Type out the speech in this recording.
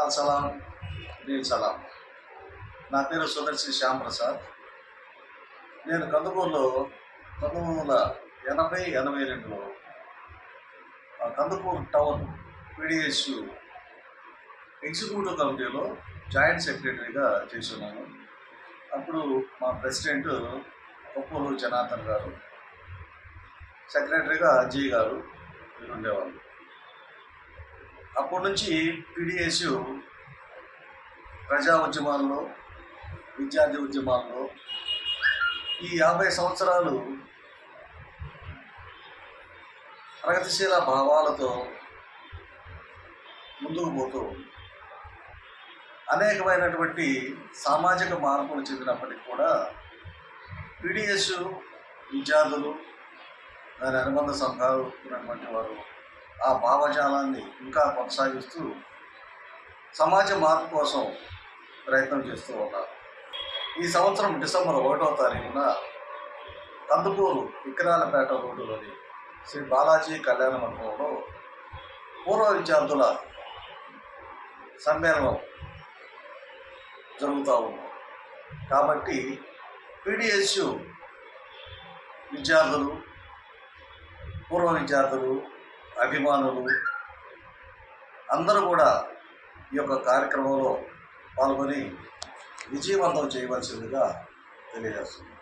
లాల్ సలాం నీల్ సలాం. నా పేరు సుదర్శి శ్యామ్ ప్రసాద్ నేను కందుకూరులో పంతొమ్మిది వందల ఎనభై ఎనభై రెండులో కందుకూరు టౌన్ పీడిఎస్యు ఎగ్జిక్యూటివ్ కమిటీలో జాయింట్ సెక్రటరీగా చేస్తున్నాను. అప్పుడు మా ప్రెసిడెంట్ కొప్పూరు జనార్దన్ గారు సెక్రటరీగా అజయ్ గారు ఉండేవాళ్ళు. అప్పటి నుంచి పీడిఎస్యు ప్రజా ఉద్యమాల్లో విద్యార్థి ఉద్యమాల్లో ఈ యాభై సంవత్సరాలు ప్రగతిశీల భావాలతో ముందుకు పోతూ అనేకమైనటువంటి సామాజిక మార్పులు చెందినప్పటికీ కూడా పీడిఎస్ విద్యార్థులు దాని అనుబంధ సంఘాలు ఉన్నటువంటి వారు ఆ భావజాలాన్ని ఇంకా కొనసాగిస్తూ సమాజ మార్పు కోసం ప్రయత్నం చేస్తూ ఉన్నారు. ఈ సంవత్సరం డిసెంబర్ ఒకటో తారీఖున కందుకూరు విక్రాలపేట రోడ్డులోని శ్రీ బాలాజీ కళ్యాణ మండపంలో పూర్వ విద్యార్థుల సమ్మేళనం జరుగుతూ ఉంది. కాబట్టి పీడిఎస్యు విద్యార్థులు పూర్వ విద్యార్థులు అభిమానులు అందరూ కూడా ఈ యొక్క కార్యక్రమంలో పాల్గొని విజయవంతం చేయవలసిందిగా తెలియజేస్తుంది